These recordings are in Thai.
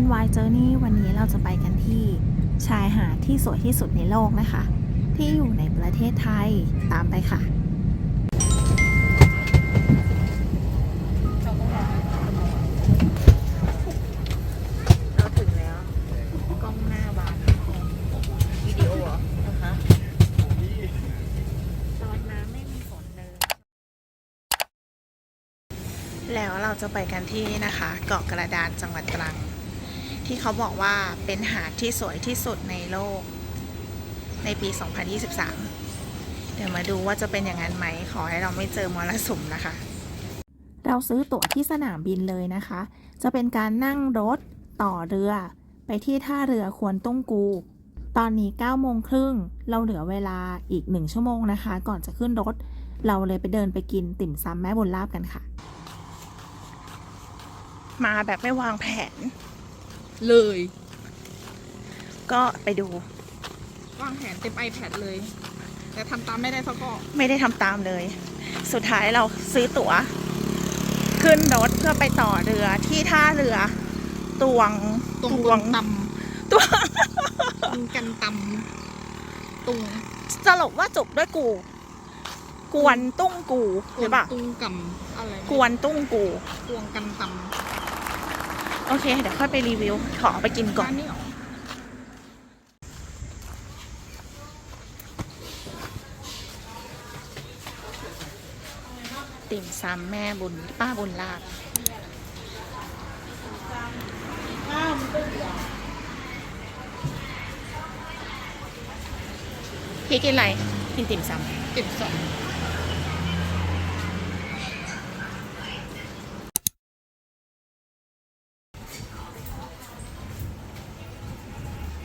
NY Journey วันนี้เราจะไปกันที่ชายหาดที่สวยที่สุดในโลกนะคะ ที่อยู่ในประเทศไทยตามไปค่ะเราถึงแล้วกล้องหน้าบานวิดีโอเหรอนะคะตอนน้ำไม่มีฝนเลยแล้วเราจะไปกันที่นะคะ เกาะกระดานจังหวัดตรัง ที่เขาบอกว่าเป็นหาดที่สวยที่สุดในโลก ในปี 2023 เดี๋ยวมาดูว่าจะเป็นอย่างนั้นไหม ขอให้เราไม่เจอมรสุมนะคะ เราซื้อตั๋วที่สนามบินเลยนะคะ จะเป็นการนั่งรถต่อเรือ ไปที่ท่าเรือควรตุ้งกู ตอนนี้9โมงครึ่ง เราเหลือเวลาอีก 1 ชั่วโมงนะคะ ก่อนจะขึ้นรถ เราเลยไปเดินไปกินติ่มซำแม่บุญลาบกันค่ะ มาแบบไม่วางแผน เลย ก็ไปดู วางแผนเต็ม iPad เลย แต่ทำตามไม่ได้สักข้อไม่ได้ทำตามเลย สุดท้ายเราซื้อตั๋ว ขึ้นรถเพื่อไปต่อเรือที่ท่าเรือ ตวงตรงตตววงงตตวงำตุงกันตำตุงสรุปว่าจบด้วยกู กวนตุ้งกูหรือเปล่าตุงกำอะไรกวนตุ้งกู กวงกันต โอเค เดี๋ยวค่อยไปรีวิว ขอไปกินก่อน ติ่มซำแม่บุญ ป้าบุญลาบพี่กินอะไร กินติ่มซำติดสอ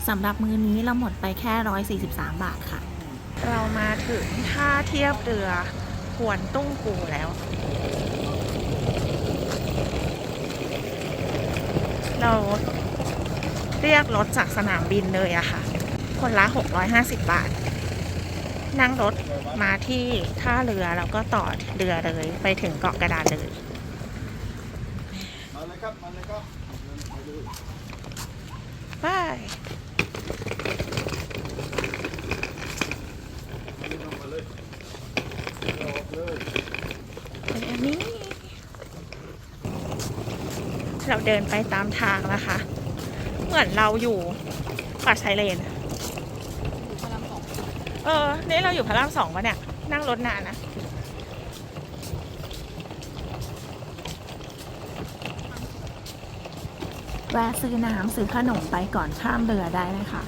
สำหรับมือนี้เราหมดไปแค่ 143 บาทค่ะ เรามาถึงท่าเทียบเรือควนตุ้งกูแล้ว เราเรียกรถจากสนามบินเลยอะค่ะ คนละ 650 บาท นั่งรถมาที่ท่าเรือแล้วก็ต่อเรือเลยไปถึงเกาะกระดานเลยมาเลยครับ มาเลยครับไปเป็นอันนี้ เดินไปตามทางนะคะ เหมือนเราอยู่ป่าชายเลน เออ นี่เราอยู่พระรามสองวะเนี่ย นั่งรถนานนะแวะซื้อน้ำซื้อขนมไปก่อนข้ามเรือได้นะคะ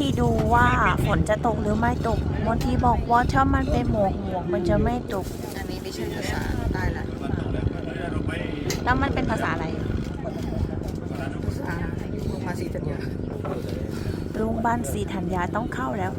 ธีดูว่าฝนจะตกหรือไม่ตกบางทีบอกว่าถ้ามันเป็นหมวกหมวกมันจะไม่ตก อันนี้ไม่ใช่ภาษาใต้ละแล้วมันเป็นภาษาอะไรภาษาภาษีสัญญาโรงพยาบาลศรีธัญญาต้องเข้าแล้ว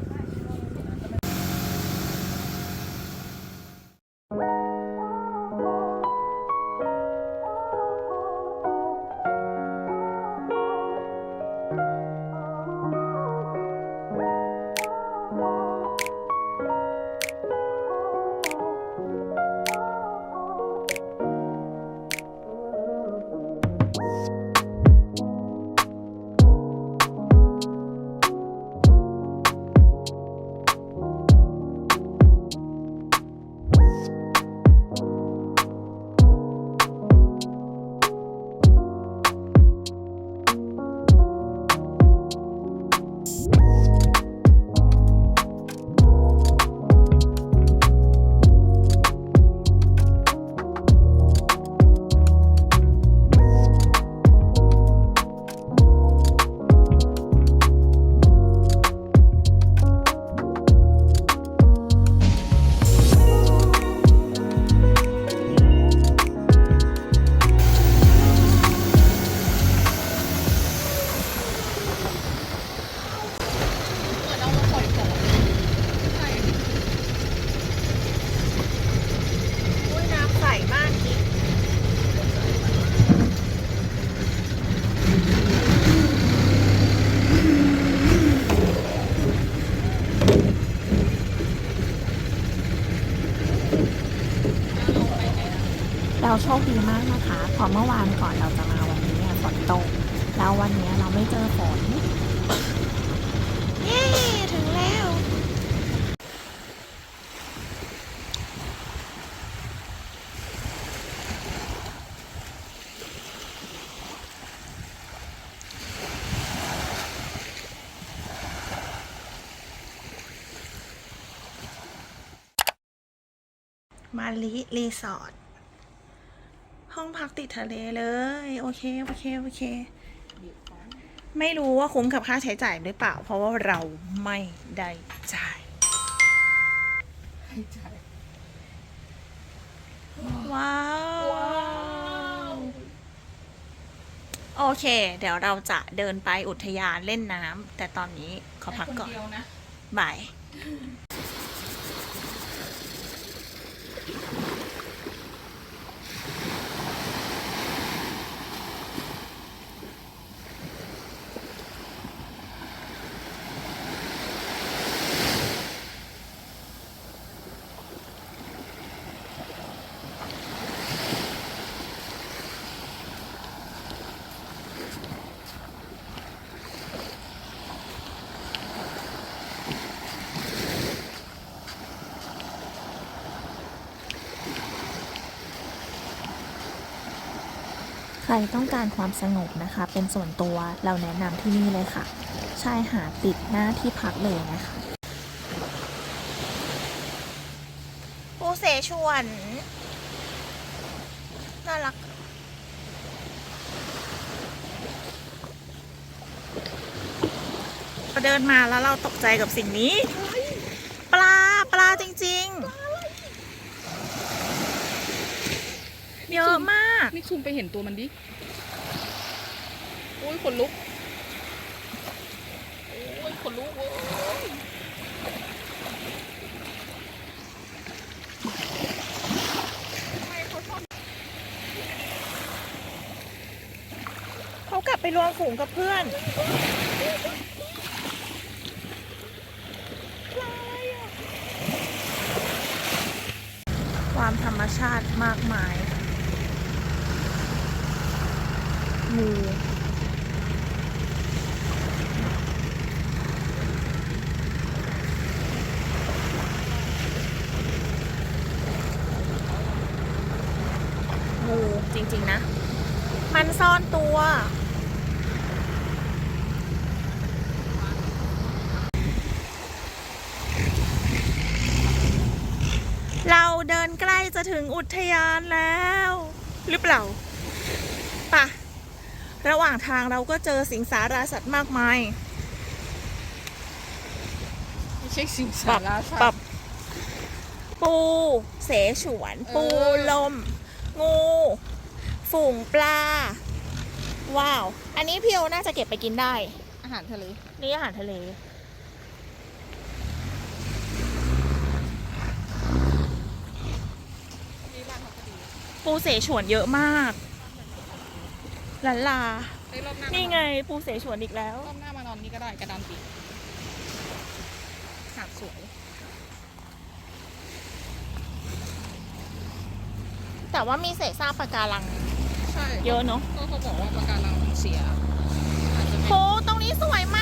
เราโชคดีมากนะคะพราะเมื่อวานก่อนเราจะมาวันนี้เนี่ยฝนตก แล้ววันนี้เราไม่เจอฝน เย้ถึงแล้ว มาลิรีสอร์ท ห้องพักติดทะเลเลย โอเค โอเค โอเค ไม่รู้ว่าคุ้มกับค่าใช้จ่ายหรือเปล่า เพราะว่าเราไม่ได้จ่ายว้าวโอเค เดี๋ยวเราจะเดินไปอุทยานเล่นน้ำแต่ตอนนี้ขอพักก่อน เดียวนะ บ่าย รต้องการความสงบนะคะ เป็นส่วนตัวเราแนะนำที่นี่เลยค่ะ ชายหาดติดหน้าที่พักเลยนะคะปูเสฉวน น่ารักเราเดินมาแล้วเราตกใจกับสิ่งนี้ ปลาปลาจริงๆ เยอะมาก นี่ซูมไปเห็นตัวมันดิโอ้ยขนลุกโอ้ยขนลุกเว้ยเขากลับไปรวมฝูงกับเพื่อนความธรรมชาติมากมาย งูงูจริง ๆ นะ มันซ่อนตัวเราเดินใกล้จะถึงอุทยานแล้ว หรือเปล่าปะ ระหว่างทางเราก็เจอสิงสาราสัตว์มากมายไม่ใช่สิงปสารับราสัปรัตบว์ปูเสฉวนเออปูลม งู ฝูงปลา ว้าว อันนี้พี่โอน่าจะเก็บไปกินได้ อาหารทะเล นี่อาหารทะเลนี่บ้านเขาพอดีปูเสฉวนเยอะมาก หลันลาเอ้ยรอบหน้านี่นี่ไงปูเสฉวนอีกแล้ว รอบหน้ามานอนนี่ก็ได้กระดานปีกหาดสวยแต่ว่ามีเศษซากปะการัง ใช่เยอะเนาะก็เขาบอกว่าปะการังเสียอาจจะเป็น โหตรงนี้สวยม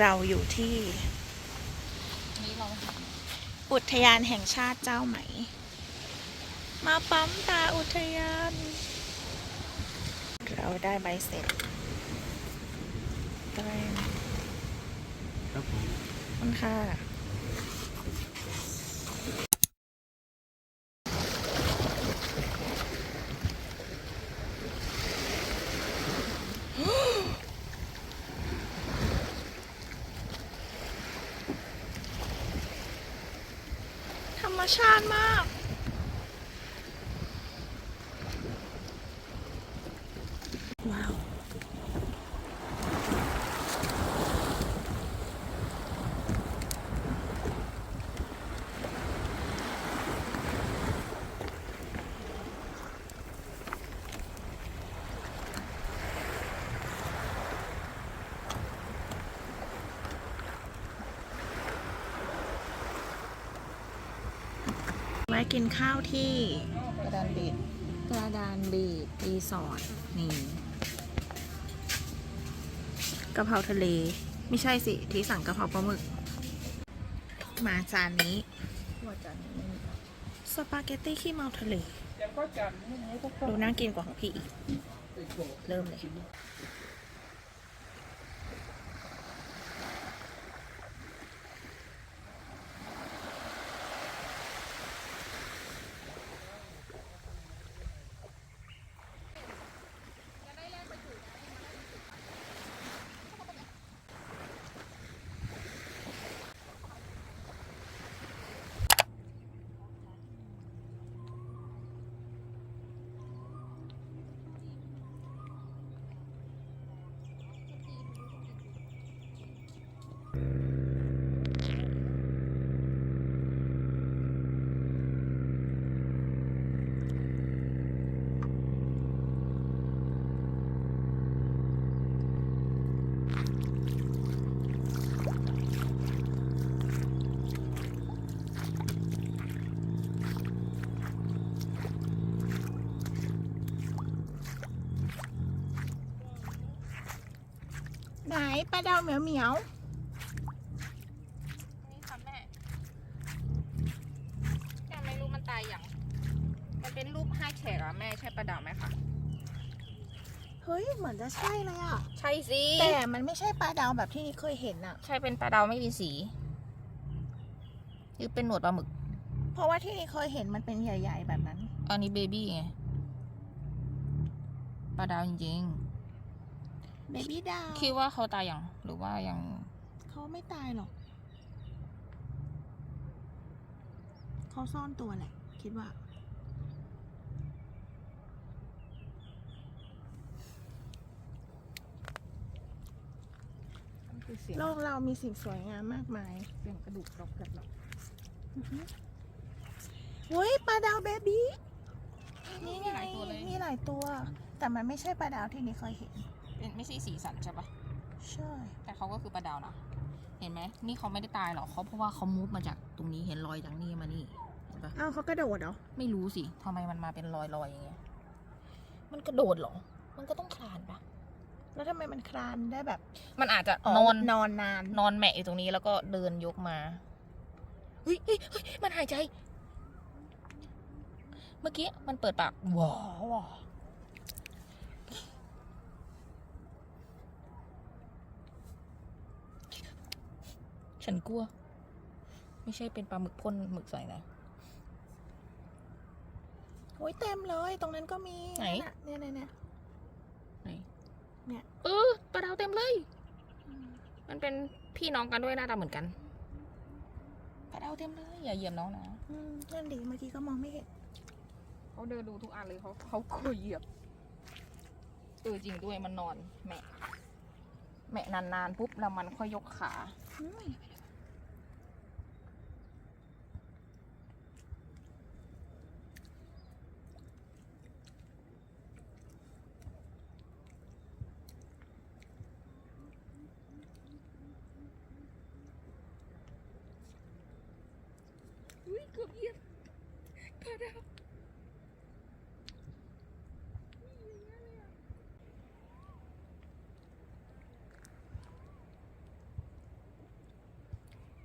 เราอยู่ที่นี่เราหาอุทยานแห่งชาติเจ้าไหม มาปั๊มตาอุทยาน เราได้ใบเสร็จได้ครับผมขอบคุณค่ะ ธรรมชาติมาก ว้าว ไว้ กินข้าวที่กระดานบีดกระดานบีดรีสอร์ทนี่กะเพราทะเล ไม่ใช่สิ ที่สั่งกะเพราปลาหมึก มาจานนี้หัวจานนี้สปาเกตตี้ขี้เมาทะเลดูน่ากินกว่าของพี่อีก เริ่มเลย ไหนปลาดาวเหมียวเหมียวนี่ค่ะแม่แต่ไม่รู้มันตายอย่าง มันเป็นรูปห้าแฉกอะแม่ใช่ปลาดาวไหมคะ เฮ้ยเหมือนจะใช่เลยอะ ใช่สิ แต่มันไม่ใช่ปลาดาวแบบที่นี่เคยเห็นอะ ใช่เป็นปลาดาวไม่มีสีหรือเป็นหนวดปลาหมึก เพราะว่าที่นี่เคยเห็นมันเป็นใหญ่ ๆ แบบนั้น อันนี้เบบี้ไงปลาดาวจริง เบบี้ดาวๆคิดว่าเขาตายยังหรือว่ายังเขาไม่ตายหรอก เขาซ่อนตัวแหละ คิดว่า คือเสียงโลกเรามีสิ่งสวยงามมากมายเสียงกระดูกกรอบกระดกเฮ้ยปลาดาวเบบี้นี่นี่มีไงหลายตัวเลยมีหลายตัว แต่มันไม่ใช่ปลาดาวที่นี่เคยเห็น เป็นไม่ใช่สีสันใช่ปะใช่ แต่เขาก็คือปลาดาวนะ เห็นไหม นี่เขาไม่ได้ตายหรอกเขาเพราะว่าเขามูฟมาจากตรงนี้เห็นรอยจากนี่มานี่เห็นปะอ้าวเขากระโดดเหรอ ไม่รู้สิทำไมมันมาเป็นรอยๆอย่างเงี้ย มันกระโดดเหรอ มันก็ต้องคลานปะแล้วทำไมมันคลานได้แบบมันอาจจะนอนนอนนาน นอนแหมะอยู่ตรงนี้แล้วก็เดินยกมาเฮ้ยเฮ้ยเฮ้ยมันหายใจ เมื่อกี้มันเปิดปากว้าวว้าว ฉันกลัว ไม่ใช่เป็นปลาหมึกพ่นหมึกใส่นะโอ้ยเต็มเลย ตรงนั้นก็มีไหนะเนี่ยเนี่ยเนี่ย ไหนเนี่ย เออปลาดาวเต็มเลย มันเป็นพี่น้องกันด้วยหน้าตาเหมือนกันปลาดาวเต็มเลยอย่าเหยียบน้องนะอืมนั่นดีเมื่อกี้ก็มองไม่เห็น เขาเดินดูทุกอันเลยเขาเขากลัวเหยียบเออจริงด้วยมันนอนแหมะแหมะนานๆปุ๊บแล้วมันค่อยยกขา อืม อุ้ยเกือบเหยียบปลาดาว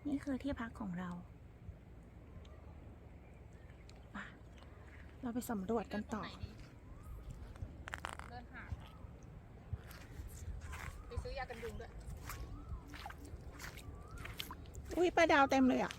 นี่คือที่พักของเราไปเราไปสำรวจกันต่อ เดินหาดไปซื้อยากันยุงด้วย อุ้ยปลาดาวเต็มเลยอะ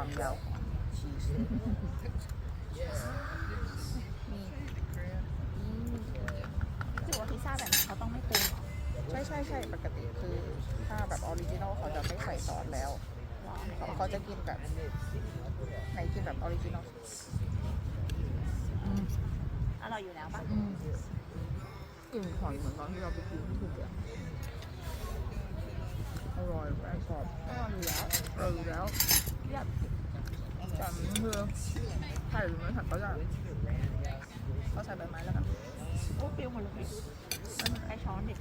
ความยาวของชีสนี่ถือว่าพิซซ่าแบบนี้เขาต้องไม่ปรุงเหรอใช่ใช่ใช่ปกติคือถ้าแบบออริจินอลเขาจะไม่ใส่ซอสแล้วเขาเขาจะกินแบบไหนกินแบบออริจินอลอร่อยอยู่แล้วปะกลิ่นหอยเหมือนตอนที่เราไปกินที่ภูเก็ตอร่อยแป้งกรอบอร่อยอยู่แล้วอร่อยอยู่แล้ว แต่มันคือใส่หรือไม่ใส่ก็ได้เขาใส่ใบไม้แล้วกันโอ้ปิวหมดเลยมันใช้ช้อนดิ